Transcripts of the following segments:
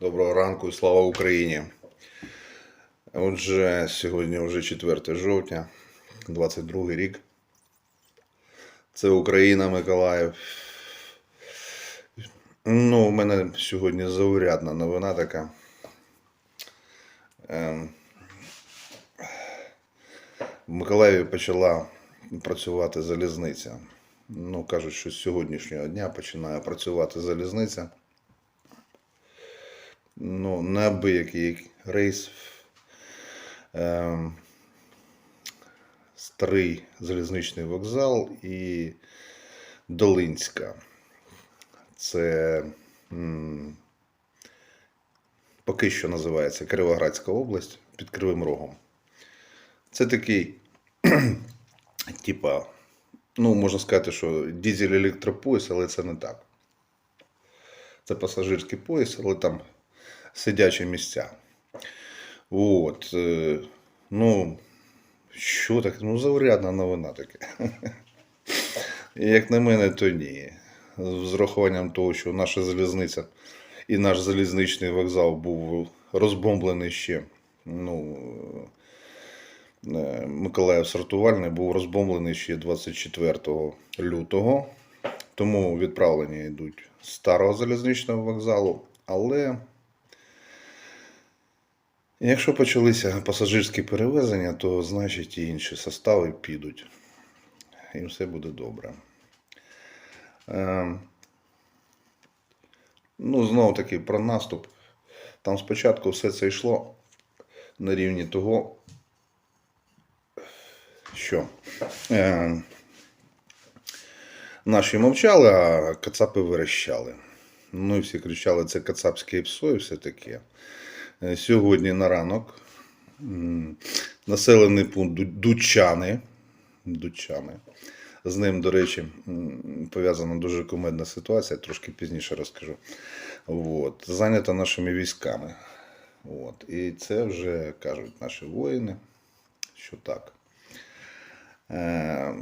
Доброго ранку і слава Україні. Отже, сьогодні вже 4 жовтня, 22 рік. Це Україна, Миколаїв. Ну, у мене сьогодні заурядна новина така. Ем, В Миколаєві почала працювати залізниця. Ну, кажуть, що з сьогоднішнього дня починає працювати залізниця. Ну, неабиякий рейс. Ем, старий залізничний вокзал і Долинська. Це м, поки що називається Кривоградська область під Кривим Рогом. Це такий, типа, ну, можна сказати, що дизель електропоїзд, але це не так. Це пасажирський поїзд, але там сидячі місця. От. е, Ну, що таке? Ну, заурядна новина таке. Як на мене, то ні. З урахуванням того, що наша залізниця і наш залізничний вокзал був розбомблений ще. Ну, е, Миколаїв сортувальний був розбомблений ще 24 лютого. Тому відправлення йдуть старого залізничного вокзалу. Але якщо почалися пасажирські перевезення, то значить і інші состави підуть. І все буде добре. Е, Ну, знову таки про наступ. Там спочатку все це йшло на рівні того, що е, наші мовчали, а кацапи верещали. Ну і всі кричали, це кацапське псо і все таке. Е, Сьогодні на ранок населений пункт Дучани. Дучани. З ним, до речі, пов'язана дуже кумедна ситуація, трошки пізніше розкажу. От. Зайнята нашими військами. От. І це вже кажуть наші воїни, що так. Е,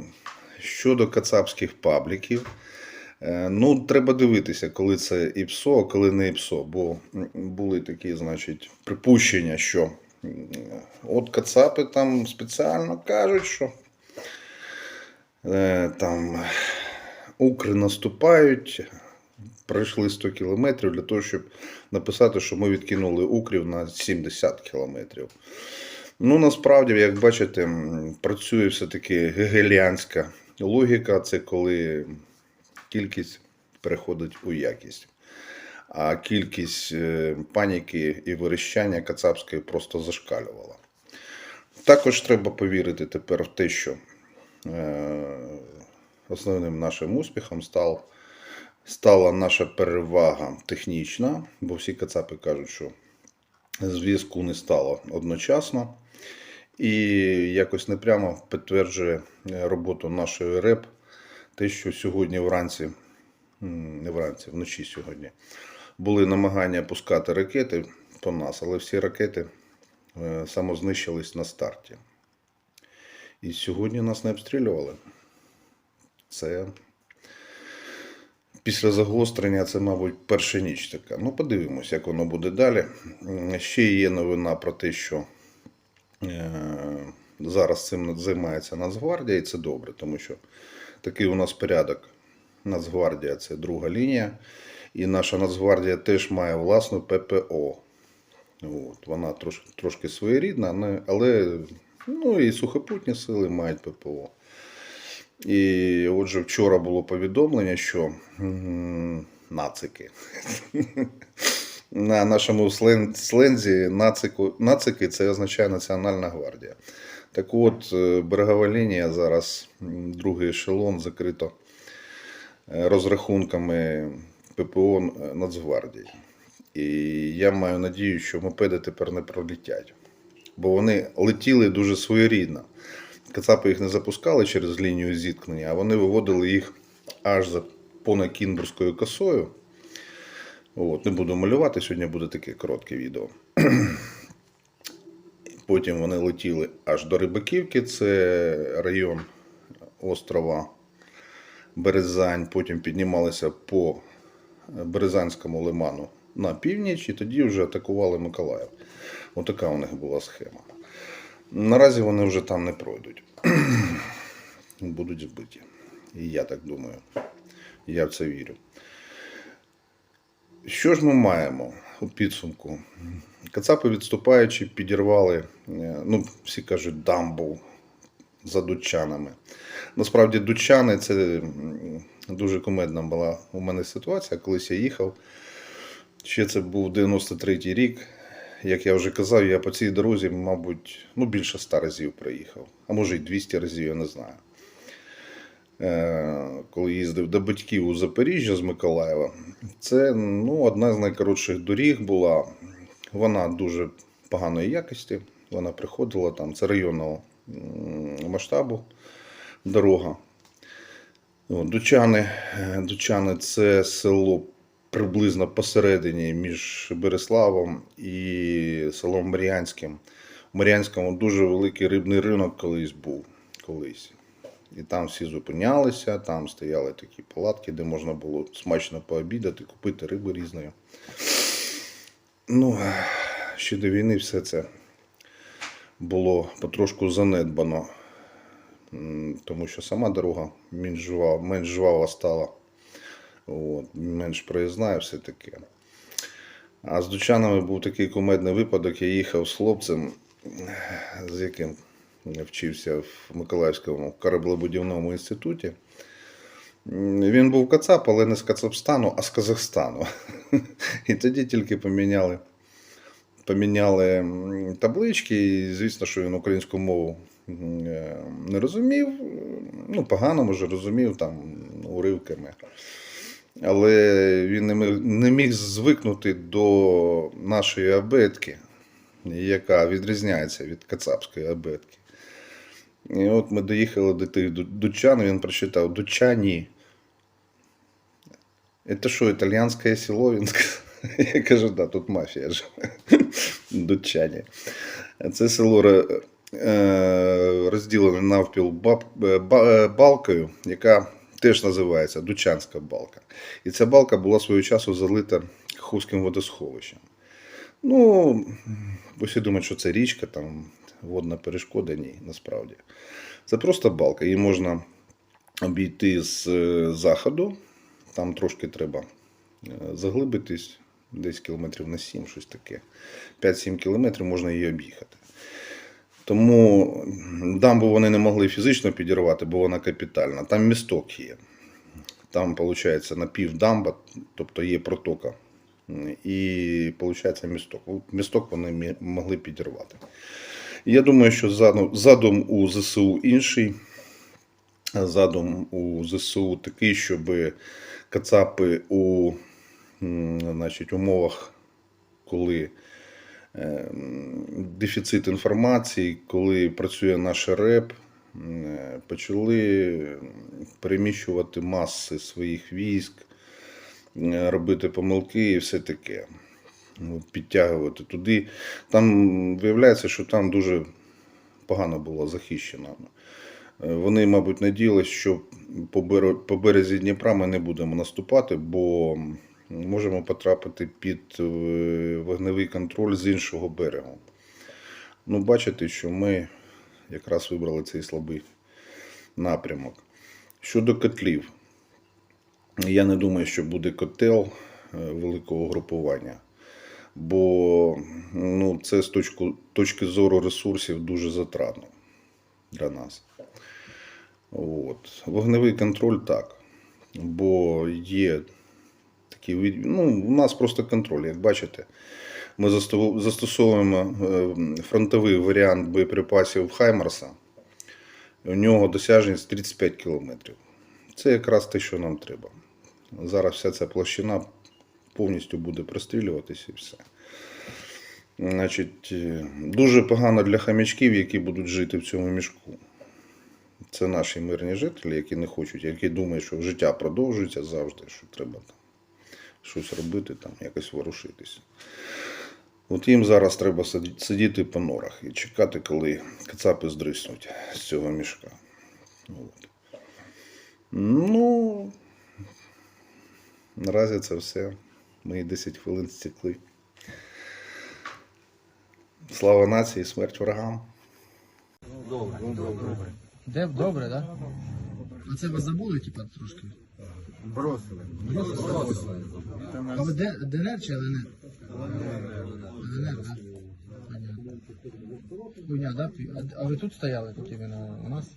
Щодо кацапських пабліків, ну, треба дивитися, коли це ІПСО, а коли не ІПСО. Бо були такі, значить, припущення, що от кацапи там спеціально кажуть, що е, там укри наступають, пройшли 100 кілометрів для того, щоб написати, що ми відкинули укрів на 70 кілометрів. Ну, насправді, як бачите, працює все-таки гегеліанська логіка. Це коли кількість переходить у якість. А кількість е, паніки і верещання кацапської просто зашкалювала. Також треба повірити тепер в те, що е, основним нашим успіхом став, стала наша перевага технічна, бо всі кацапи кажуть, що зв'язку не стало одночасно. І якось непрямо підтверджує е, роботу нашої РЕП те, що сьогодні вранці, не вранці, вночі сьогодні, були намагання пускати ракети по нас, але всі ракети е, самознищились на старті. І сьогодні нас не обстрілювали. Це після загострення це, мабуть, перша ніч така. Ну, подивимось, як воно буде далі. Ще є новина про те, що е, зараз цим займається Нацгвардія, і це добре, тому що такий у нас порядок. Нацгвардія це друга лінія. І наша Нацгвардія теж має власну ППО. От, вона трош, трошки своєрідна, але ну, і сухопутні сили мають ППО. І отже, вчора було повідомлення, що нацики. На нашому слензі нацики це означає Національна гвардія. Так от, е, берегова лінія зараз, другий ешелон, закрито е, розрахунками ППО Нацгвардії. І я маю надію, що мопеди тепер не пролетять. Бо вони летіли дуже своєрідно. Кацапи їх не запускали через лінію зіткнення, а вони виводили їх аж за понад Кінбурзькою косою. От, не буду малювати, сьогодні буде таке коротке відео. Потім вони летіли аж до Рибаківки, це район острова Березань. Потім піднімалися по Березанському лиману на північ і тоді вже атакували Миколаїв. Отака у них була схема. Наразі вони вже там не пройдуть. Будуть збиті. І я так думаю. Я в це вірю. Що ж ми маємо у підсумку? Кацапи відступаючи, підірвали, е, ну, всі кажуть, дамбу за дучанами. Насправді, дучани це дуже кумедна була у мене ситуація. Колись я їхав. Ще це був 93-й рік. Як я вже казав, я по цій дорозі, мабуть, ну, більше ста разів проїхав, а може й 200 разів, я не знаю. Е, Коли їздив до батьків у Запоріжжя з Миколаєва, це ну, одна з найкоротших доріг була. Вона дуже поганої якості. Вона приходила там, це районного масштабу дорога. Дучани, Дучани це село приблизно посередині між Береславом і селом Мар'янським. У Мар'янському дуже великий рибний ринок колись був. Колись. І там всі зупинялися, там стояли такі палатки, де можна було смачно пообідати, купити риби різної. Ну, ще до війни все це було потрошку занедбано, тому що сама дорога менш жвава, менш жвава стала, от, менш проїзна і все таке. А з дучанами був такий кумедний випадок. Я їхав з хлопцем, з яким я вчився в Миколаївському кораблебудівному інституті. Він був Кацап, але не з Кацапстану, а з Казахстану. І тоді тільки поміняли, поміняли таблички. І звісно, що він українську мову е, не розумів. Ну, погано, може, розумів там уривками. Але він не міг, звикнути до нашої абетки, яка відрізняється від кацапської абетки. І от ми доїхали до тих ду- дучан, він прочитав Дучані. Это що, італійське село? Я кажу, да, тут мафія живе. Дучані. Це село ре- е, розділене навпіл е, балкою, яка теж називається Дучанська балка. І ця балка була свого часу залита Каховським водосховищем. Ну, усі думають, що це річка, там водна перешкода. Ні, насправді. Це просто балка. Її можна обійти з е, заходу. Там трошки треба е, заглибитись, десь кілометрів на 7, щось таке. 5-7 кілометрів можна її об'їхати. Тому дамбу вони не могли фізично підірвати, бо вона капітальна. Там місток є. Там, виходить, напівдамба, тобто є протока. І виходить місток. Місток вони могли підірвати. Я думаю, що задум, задум у ЗСУ інший. Задум у ЗСУ такий, щоб Кацапи у значить, умовах, коли е, дефіцит інформації, коли працює наш РЕП, е, почали переміщувати маси своїх військ, е, робити помилки і все таке. Ну, Підтягувати туди. Там виявляється, що там дуже погано було захищено. Е, Вони, мабуть, надіялися, що по березі Дніпра ми не будемо наступати, бо можемо потрапити під е, вогневий контроль з іншого берегу. Ну, бачите, що ми якраз вибрали цей слабий напрямок. Щодо котлів, я не думаю, що буде котел е, великого групування. Бо ну, це з точки, точки зору ресурсів дуже затратно для нас. От. Вогневий контроль так. Бо є такі ну, у нас просто контроль, як бачите. Ми застосовуємо- е, фронтовий варіант боєприпасів Хаймарса. У нього досяжність 35 кілометрів. Це якраз те, що нам треба. Зараз вся ця площина повністю буде прострілюватися і все. Значить, е, дуже погано для хам'ячків, які будуть жити в цьому мішку. Це наші мирні жителі, які не хочуть, які думають, що життя продовжується завжди, що треба там щось робити, там, якось ворушитися. От їм зараз треба сидіти по норах і чекати, коли кацапи здриснуть з цього мішка. От. Ну, наразі це все. Мої 10 хвилин стекли. Слава нації, смерть ворогам. Де добре, так? Да? А це ви забули, типа, трошки? Бросили. Бросили. А ви ДНР чи ЛНР? ЛНР, так? Хуйня, да? А- А ви тут стояли тут іменно у нас?